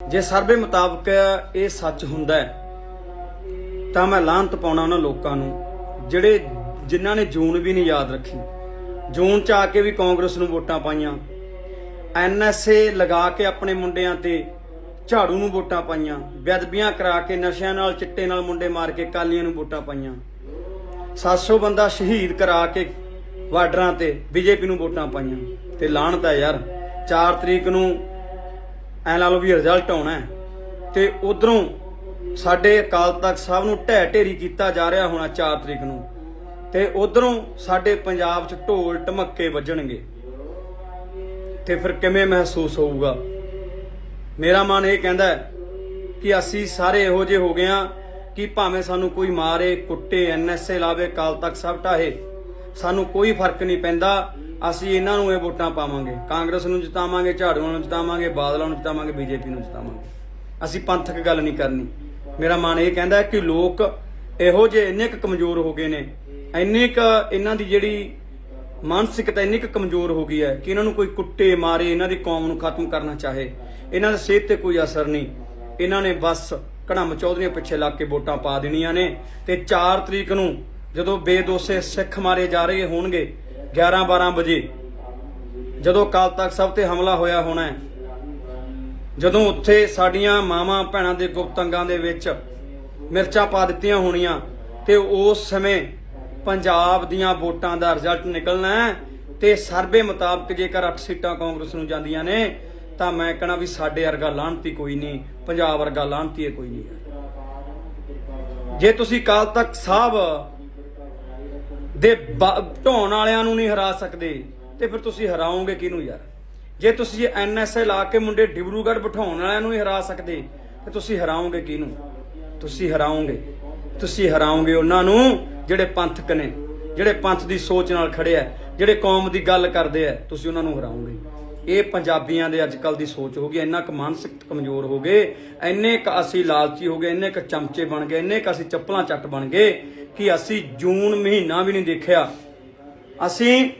ਜੇ ਸਰਵੇ ਮੁਤਾਬਕ ਇਹ ਸੱਚ ਹੁੰਦਾ ਤਾਂ ਮੈਂ ਲਾਹਨਤ ਪਾਉਣਾ ਉਹਨਾਂ ਲੋਕਾਂ ਨੂੰ, ਜਿਹੜੇ ਜਿਨ੍ਹਾਂ ਨੇ ਜੂਨ ਵੀ ਨਹੀਂ ਯਾਦ ਰੱਖੀ। ਜੂਨ ਚ ਆ ਕੇ ਵੀ ਕਾਂਗਰਸ ਨੂੰ ਵੋਟਾਂ ਪਾਈਆਂ। ਐਨਐਸਏ ਲਗਾ ਕੇ ਆਪਣੇ ਮੁੰਡਿਆਂ ਤੇ ਝਾੜੂ ਨੂੰ ਵੋਟਾਂ ਪਾਈਆਂ। ਬੇਅਦਬੀਆਂ ਕਰਾ ਕੇ ਨਸ਼ਿਆਂ ਨਾਲ, ਚਿੱਟੇ ਨਾਲ ਮੁੰਡੇ ਮਾਰ ਕੇ ਕਾਲੀਆਂ ਨੂੰ ਵੋਟਾਂ ਪਾਈਆਂ। 700 ਬੰਦਾ ਸ਼ਹੀਦ ਕਰਾ ਕੇ ਬਾਰਡਰਾਂ ਤੇ ਬੀਜੇਪੀ ਨੂੰ ਵੋਟਾਂ ਪਾਈਆਂ। ਤੇ ਲਾਹਣ ਤਾਂ ਯਾਰ 4 ਤਰੀਕ ਨੂੰ ਐ ਲਾ ਲਓ ਵੀ ਰਿਜ਼ਲਟ ਆਉਣਾ ਤੇ ਉਧਰੋਂ ਸਾਡੇ ਅਕਾਲ ਤਖਤ ਸਾਹਿਬ ਨੂੰ ਢਹਿ ਢੇਰੀ ਕੀਤਾ ਜਾ ਰਿਹਾ ਹੋਣਾ 4 ਤਰੀਕ ਨੂੰ। ਤੇ ਉਧਰੋਂ ਸਾਡੇ ਪੰਜਾਬ 'ਚ ਢੋਲ ਢਮੱਕੇ ਵੱਜਣਗੇ। ਤੇ ਫਿਰ ਕਿਵੇਂ ਮਹਿਸੂਸ ਹੋਊਗਾ? ਮੇਰਾ ਮਨ ਇਹ ਕਹਿੰਦਾ ਕਿ ਅਸੀਂ ਸਾਰੇ ਇਹੋ ਜਿਹੇ ਹੋ ਗਏ ਆ ਕਿ ਭਾਵੇਂ ਸਾਨੂੰ ਕੋਈ ਮਾਰੇ, ਕੁੱਟੇ ਐਨਐਸਏ ਲਾਵੇ ਕਾਲ ਤੱਕ ਸਭ ਢਾਹੇ। ਸਾਨੂੰ ਕੋਈ ਫ਼ਰਕ ਨਹੀਂ ਪੈਂਦਾ। ਅਸੀਂ ਇਹਨਾਂ ਨੂੰ ਇਹ ਵੋਟਾਂ ਪਾਵਾਂਗੇ। ਕਾਂਗਰਸ ਨੂੰ ਜਿਤਾਵਾਂਗੇ, ਝਾੜੂਆਂ ਨੂੰ ਜਿਤਾਵਾਂਗੇ, ਬਾਦਲਾਂ ਨੂੰ ਜਿਤਾਵਾਂਗੇ, ਬੀਜੇਪੀ ਨੂੰ ਜਿਤਾਵਾਂਗੇ। ਅਸੀਂ ਪੰਥਕ ਗੱਲ ਨਹੀਂ ਕਰਨੀ। ਮੇਰਾ ਮਨ ਇਹ ਕਹਿੰਦਾ ਕਿ ਲੋਕ ਇਹੋ ਜਿਹੇ ਇੰਨੇ ਕੁ ਕਮਜ਼ੋਰ ਹੋ ਗਏ ਨੇ। ਇੰਨੇ ਕੁ ਇਹਨਾਂ ਦੀ ਜਿਹੜੀ ਮਾਨਸਿਕਤਾ ਇੰਨੀ ਕੁ ਕਮਜ਼ੋਰ ਹੋ ਗਈ ਹੈ ਕਿ ਇਹਨਾਂ ਨੂੰ ਕੋਈ ਕੁੱਟੇ ਮਾਰੇ, ਇਹਨਾਂ ਦੀ ਕੌਮ ਨੂੰ ਖਤਮ ਕਰਨਾ ਚਾਹੇ। ਇਹਨਾਂ ਦੀ ਸਿਹਤ ਤੇ ਕੋਈ ਅਸਰ ਨਹੀਂ। ਇਹਨਾਂ ਨੇ ਬਸ ਕੜਮ ਚੌਧਰੀਆਂ ਪਿੱਛੇ ਲੱਗ ਕੇ ਵੋਟਾਂ ਪਾ ਦੇਣੀਆਂ ਨੇ ਤੇ 4 ਤਰੀਕ ਨੂੰ ਜਦੋਂ ਬੇਦੋਸ਼ੇ ਸਿੱਖ ਮਾਰੇ ਜਾ ਰਹੇ ਹੋਣਗੇ 11 12 ਵਜੇ, ਜਦੋਂ ਕਾਲ ਤੱਕ ਸਭ ਤੇ ਹਮਲਾ ਹੋਇਆ ਹੋਣਾ ਹੈ, ਜਦੋਂ ਉੱਥੇ ਸਾਡੀਆਂ ਮਾਵਾਂ ਭੈਣਾਂ ਦੇ ਗੁਪਤ ਅੰਗਾਂ ਦੇ ਵਿੱਚ ਮਿਰਚਾਂ ਪਾ ਦਿੱਤੀਆਂ ਹੋਣੀਆਂ, ਤੇ ਉਸ ਸਮੇਂ ਪੰਜਾਬ ਦੀਆਂ ਵੋਟਾਂ ਦਾ ਰਿਜ਼ਲਟ ਨਿਕਲਣਾ ਹੈ, ਤੇ ਸਰਵੇ ਮੁਤਾਬਕ ਜੇਕਰ 8 ਸੀਟਾਂ ਕਾਂਗਰਸ ਨੂੰ ਜਾਂਦੀਆਂ ਨੇ, ਤਾਂ ਮੈਂ ਕਹਣਾ ਵੀ ਸਾਡੇ ਵਰਗਾ ਲਾਹਨਤੀ ਕੋਈ ਨਹੀਂ, ਪੰਜਾਬ ਵਰਗਾ ਲਾਹਨਤੀ ਇਹ ਕੋਈ ਨਹੀਂ ਜੇ ਤੁਸੀਂ ਕਾਲ ਤੱਕ ਸਾਹਿਬ ਦੇ ਬ- ਵਾਲਿਆਂ ਨੂੰ ਨਹੀਂ ਹਰਾ ਸਕਦੇ। ਤੇ ਫਿਰ ਤੁਸੀਂ ਹਰਾਓਗੇ ਕਿਹਨੂੰ ਯਾਰ? ਜੇ ਤੁਸੀਂ ਐਨਐਸਏ ਲਾ ਕੇ ਮੁੰਡੇ ਡਿਬਰੂਗੜ੍ਹ ਬਿਠਾਉਣ ਵਾਲਿਆਂ ਨੂੰ ਹੀ ਹਰਾ ਸਕਦੇ, ਤੇ ਤੁਸੀਂ ਹਰਾਓਗੇ ਕਿਹਨੂੰ? ਤੁਸੀਂ ਹਰਾਓਗੇ। ਤੁਸੀਂ ਹਰਾਓਗੇ ਉਹਨਾਂ ਨੂੰ ਜਿਹੜੇ ਪੰਥਕ ਨੇ, ਜਿਹੜੇ ਪੰਥ ਦੀ ਸੋਚ ਨਾਲ ਖੜੇ ਆ, ਜਿਹੜੇ ਕੌਮ ਦੀ ਗੱਲ ਕਰਦੇ ਆ, ਤੁਸੀਂ ਉਹਨਾਂ ਨੂੰ ਹਰਾਓਗੇ। ਇਹ ਪੰਜਾਬੀਆਂ ਦੇ ਅੱਜਕੱਲ ਦੀ ਸੋਚ ਹੋ ਗਈ, ਇੰਨਾ ਕੁ ਮਾਨਸਿਕ ਕਮਜ਼ੋਰ ਹੋ ਗਏ, ਇੰਨੇ ਕ ਅਸੀਂ ਲਾਲਚੀ ਹੋ ਗਏ, ਇੰਨੇ ਕ ਚਮਚੇ ਬਣ ਗਏ, ਇੰਨੇ ਕ ਅਸੀਂ ਚੱਪਲਾਂ ਚੱਟ ਬਣ ਗਏ ਕਿ ਅਸੀਂ ਜੂਨ ਮਹੀਨਾ ਵੀ ਨਹੀਂ ਦੇਖਿਆ। ਅਸੀਂ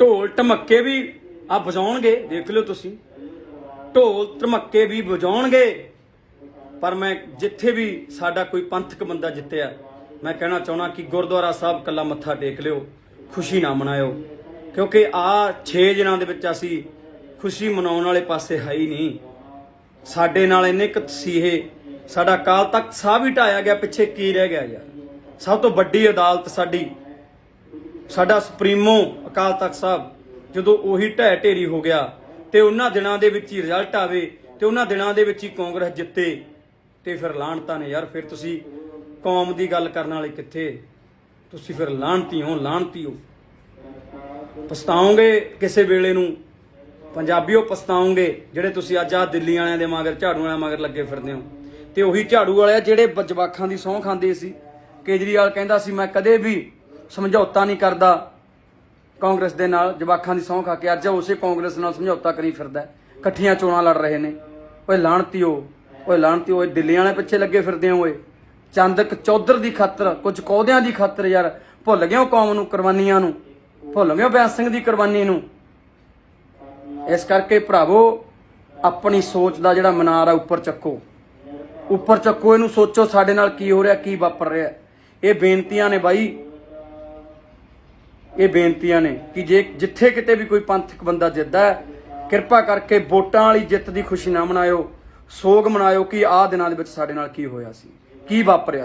ਢੋਲ ਢਮੱਕੇ ਵੀ ਆ ਵਜਾਉਣਗੇ, ਦੇਖ ਲਿਓ ਤੁਸੀਂ। ਢੋਲ ਧਮੱਕੇ ਵੀ ਵਜਾਉਣਗੇ। ਪਰ ਮੈਂ ਜਿੱਥੇ ਵੀ ਸਾਡਾ ਕੋਈ ਪੰਥਕ ਬੰਦਾ ਜਿੱਤਿਆ, ਮੈਂ ਕਹਿਣਾ ਚਾਹੁੰਦਾ ਕਿ ਗੁਰਦੁਆਰਾ ਸਾਹਿਬ ਕੱਲਾ ਮੱਥਾ ਟੇਕ ਲਿਓ, ਖੁਸ਼ੀ ਨਾ ਮਨਾਇਓ। ਕਿਉਂਕਿ ਆ 6 ਦਿਨਾਂ ਦੇ ਵਿੱਚ ਅਸੀਂ ਖੁਸ਼ੀ ਮਨਾਉਣ ਵਾਲੇ ਪਾਸੇ ਹੈ ਹੀ ਨਹੀਂ। ਸਾਡੇ ਨਾਲ ਇੰਨੇ ਕੁ ਤਸੀਹੇ, ਸਾਡਾ ਕਾਲ ਤੱਕ ਸਾਹ ਵੀ ਢਾਇਆ ਗਿਆ, ਪਿੱਛੇ ਕੀ ਰਹਿ ਗਿਆ ਯਾਰ। ਸਭ ਤੋਂ ਵੱਡੀ ਅਦਾਲਤ ਸਾਡੀ, ਸਾਡਾ ਸੁਪਰੀਮੋ ਅਕਾਲ ਤਖਤ ਸਾਹਿਬ, ਜਦੋਂ ਉਹੀ ਢਹਿ ਢੇਰੀ ਹੋ ਗਿਆ, ਤੇ ਉਹਨਾਂ ਦਿਨਾਂ ਦੇ ਵਿੱਚ ਹੀ ਰਿਜ਼ਲਟ ਆਵੇ, ਤੇ ਉਹਨਾਂ ਦਿਨਾਂ ਦੇ ਵਿੱਚ ਹੀ ਕਾਂਗਰਸ ਜਿੱਤੇ, ਤੇ ਫਿਰ ਲਾਹਣਤਾਂ ਨੇ, ਯਾਰ ਫਿਰ ਤੁਸੀਂ ਕੌਮ ਦੀ ਗੱਲ ਕਰਨ ਵਾਲੇ ਕਿੱਥੇ? ਤੁਸੀਂ ਫਿਰ ਲਾਹਣਤੀ ਹੋ ਲਾਹਣਤੀ ਹੋ। ਪਛਤਾਓਗੇ ਕਿਸੇ ਵੇਲੇ ਨੂੰ? ਪੰਜਾਬੀਓ ਪਛਤਾਉਂਗੇ ਜਿਹੜੇ ਤੁਸੀਂ ਅੱਜ ਆ ਦਿੱਲੀ ਵਾਲਿਆਂ ਦੇ ਮਗਰ, ਝਾੜੂ ਵਾਲਿਆਂ ਮਗਰ ਲੱਗੇ ਫਿਰਦੇ ਹੋ। ਤੇ ਉਹੀ ਝਾੜੂ ਵਾਲਿਆ ਜਿਹੜੇ ਜਵਾਖਾਂ ਦੀ ਸਹੁੰ ਖਾਂਦੇ ਸੀ। ਕੇਜਰੀਵਾਲ ਕਹਿੰਦਾ ਸੀ, ਮੈਂ ਕਦੇ ਵੀ ਸਮਝੌਤਾ ਨਹੀਂ ਕਰਦਾ ਕਾਂਗਰਸ ਦੇ ਨਾਲ, ਜਵਾਖਾਂ ਦੀ ਸਹੁੰ ਖਾ ਕੇ। ਅੱਜ ਉਸੇ ਕਾਂਗਰਸ ਨਾਲ ਸਮਝੌਤਾ ਕਰੀ ਫਿਰਦਾ ਇਕੱਠੀਆਂ ਚੋਣਾਂ ਲੜ ਰਹੇ ਨੇ। ਓਏ ਲਾਣਤੀਓ ਓਏ ਲਾਣਤੀਓ ਓਏ ਦਿੱਲੀ ਵਾਲੇ ਪਿੱਛੇ ਲੱਗੇ ਫਿਰਦੇ ਹੋ ਓਏ। ਚੰਦਕ ਚੌਧਰ ਦੀ ਖਾਤਰ, ਕੁਝ ਕੌਦਿਆਂ ਦੀ ਖਾਤਰ ਯਾਰ, ਭੁੱਲ ਗਏ ਹੋ ਕੌਮ ਨੂੰ, ਕੁਰਬਾਨੀਆਂ ਨੂੰ? ਭੁੱਲ ਗਏ ਹੋ ਬਿਆਸ ਸਿੰਘ ਦੀ ਕੁਰਬਾਨੀ ਨੂੰ? ਇਸ ਕਰਕੇ ਭਰਾਵੋ, ਆਪਣੀ ਸੋਚ ਦਾ ਜਿਹੜਾ ਮਨਾਰ ਆ, ਉੱਪਰ ਚੱਕੋ। ਉੱਪਰ ਚੱਕੋ, ਇਹਨੂੰ ਸੋਚੋ ਸਾਡੇ ਨਾਲ ਕੀ ਹੋ ਰਿਹਾ, ਕੀ ਵਾਪਰ ਰਿਹਾ। ਇਹ ਬੇਨਤੀਆਂ ਨੇ ਬਾਈ। ਇਹ ਬੇਨਤੀਆਂ ਨੇ ਕਿ ਜੇ ਜਿੱਥੇ ਕਿਤੇ ਵੀ ਕੋਈ ਪੰਥਕ ਬੰਦਾ ਜਿੱਤਦਾ ਕਿਰਪਾ ਕਰਕੇ ਵੋਟਾਂ ਵਾਲੀ ਜਿੱਤ ਦੀ ਖੁਸ਼ੀ ਨਾ ਮਨਾਇਓ, ਸੋਗ ਮਨਾਇਓ ਕਿ ਆਹ ਦਿਨਾਂ ਦੇ ਵਿੱਚ ਸਾਡੇ ਨਾਲ ਕੀ ਹੋਇਆ ਸੀ, ਕੀ ਵਾਪਰਿਆ ਸੀ।